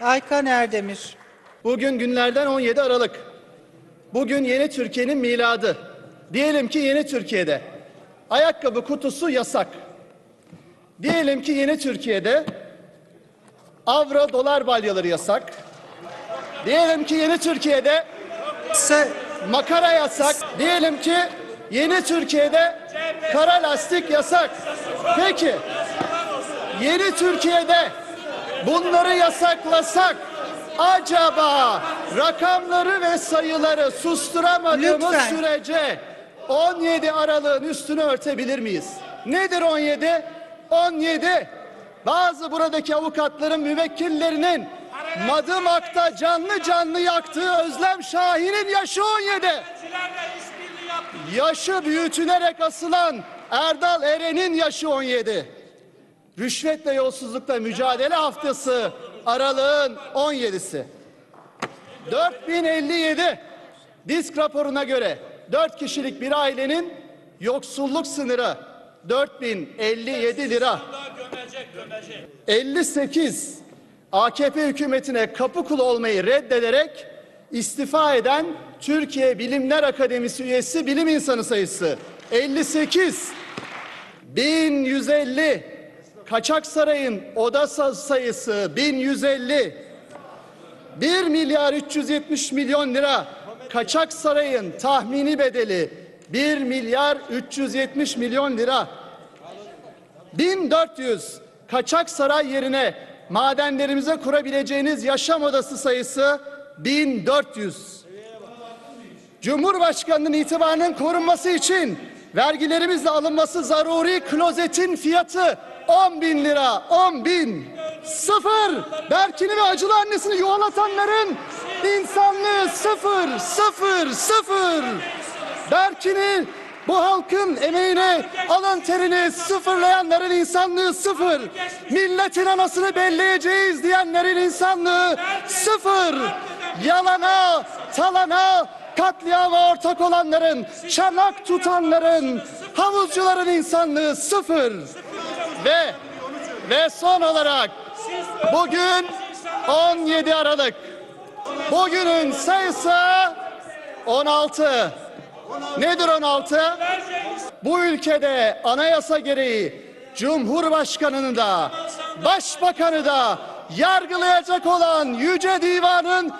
Aykan Erdemir. Bugün günlerden 17 Aralık. Bugün yeni Türkiye'nin miladı. Diyelim ki yeni Türkiye'de ayakkabı kutusu yasak. Diyelim ki yeni Türkiye'de avro dolar balyaları yasak. Diyelim ki yeni Türkiye'de makara yasak. Diyelim ki yeni Türkiye'de kara lastik yasak. Peki yeni Türkiye'de bunları yasaklasak acaba rakamları ve sayıları susturamadığımız Lütfen. sürece 17 Aralık'ın üstünü örtebilir miyiz? Nedir 17? 17 bazı buradaki avukatların müvekkillerinin Madımak'ta canlı canlı yaktığı Özlem Şahin'in yaşı 17. Yaşı büyütülerek asılan Erdal Eren'in yaşı 17. Rüşvetle yolsuzlukla mücadele haftası aralığın 17'si. 4057 disk raporuna göre 4 kişilik bir ailenin yoksulluk sınırı 4057 lira. 58 AKP hükümetine kapı kulu olmayı reddederek istifa eden Türkiye Bilimler Akademisi üyesi bilim insanı sayısı 58 1150 Kaçak Saray'ın oda sa- sayısı 1150 1 milyar 370 milyon lira Kaçak Saray'ın tahmini bedeli 1 milyar 370 milyon lira 1400 kaçak saray yerine madenlerimize kurabileceğiniz yaşam odası sayısı 1400. Cumhurbaşkanının itibarının korunması için vergilerimizle alınması zaruri klozetin fiyatı 10 bin lira, 10 bin. Sıfır. Berkin'i ve acılı annesini yuvalatanların insanlığı sıfır, sıfır, sıfır. Berkin'i bu halkın emeğine, alın terini sıfırlayanların insanlığı sıfır. Milletin anasını belleyeceğiz diyenlerin insanlığı sıfır. Yalana, talana, katliama ortak olanların, çanak tutanların, havuzcuların insanlığı sıfır. Ve ve son olarak bugün 17 Aralık. Bugünün sayısı 16. Nedir 16? Bu ülkede anayasa gereği Cumhurbaşkanını da Başbakanı da yargılayacak olan Yüce Divan'ın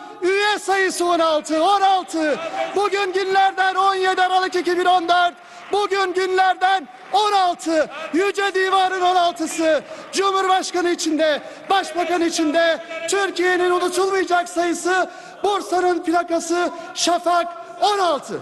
sayısı 16. 16. Bugün günlerden 17 Aralık 2014. Bugün günlerden 16. Yüce Divan'ın 16'sı. Cumhurbaşkanı içinde, Başbakan içinde Türkiye'nin unutulmayacak sayısı Bursa'nın plakası Şafak 16.